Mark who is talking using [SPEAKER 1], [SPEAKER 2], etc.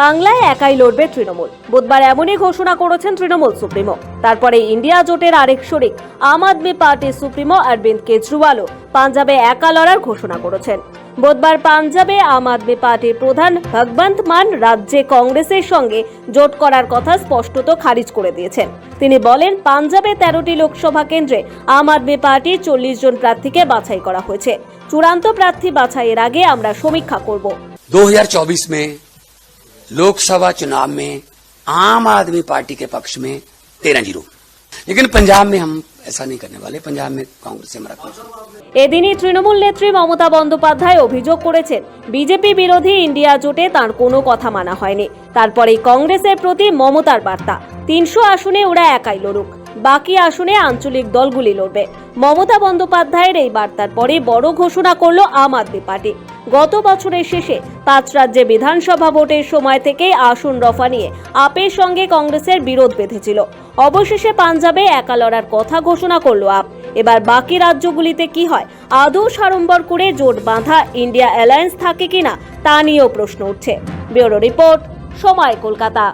[SPEAKER 1] বাংলায় একাই লড়বে তৃণমূল। বুধবার এমনই ঘোষণা করেছেন তৃণমূল সুপ্রিমো। তারপরে ইন্ডিয়া জোটের আরেক শরিক, আম আদমি পার্টির সুপ্রিমো অরবিন্দ কেজরিওয়ালও পাঞ্জাবে একা লড়ার ঘোষণা করেছেন। বুধবার পাঞ্জাবে আম আদমি পার্টির প্রধান ভগবন্ত মান রাজ্যে কংগ্রেসের সঙ্গে জোট করার কথা স্পষ্টত খারিজ করে দিয়েছেন। তিনি বলেন, পাঞ্জাবে তেরোটি লোকসভা কেন্দ্রে আম আদমি পার্টির চল্লিশ জন প্রার্থীকে বাছাই করা হয়েছে। চূড়ান্ত প্রার্থী বাছাইয়ের আগে আমরা সমীক্ষা করব।
[SPEAKER 2] 2024 में लोकसभा चुनाव में आम आदमी पार्टी के पक्ष में तेरह जीरो लेकिन पंजाब में हम ऐसा नहीं करने वाले पंजाब में कांग्रेस से हमारा कोई
[SPEAKER 1] এদিনই তৃণমূল নেত্রী মমতা বন্দ্যোপাধ্যায় অভিযোগ করেছেন বিজেপি বিরোধী ইন্ডিয়া জোটে তার কোনো কথা মানা হয়নি তারপরেই কংগ্রেসের প্রতি মমতার বার্তা তিনশো আসনে ওরা একাই লড়ুক বাকি আসনে আঞ্চলিক দলগুলি লড়বে মমতা বন্দ্যোপাধ্যায়ের এই বার্তার পরে বড় ঘোষণা করল আম আদমি পার্টি গত বছরের শেষে পাঁচ রাজ্যে বিধানসভা ভোটের সময় থেকে আসন রফা নিয়ে আপের সঙ্গে কংগ্রেসের বিরোধ বেঁধেছিল। অবশেষে পাঞ্জাবে একা লড়ার কথা ঘোষণা করল আপ। এবার বাকি রাজ্যগুলিতে কি হয়, আদৌ সাড়ম্বর করে জোট বাঁধা ইন্ডিয়া অ্যালায়েন্স থাকে কিনা, তা নিয়েও প্রশ্ন উঠছে। ব্যুরো রিপোর্ট, সময় কলকাতা।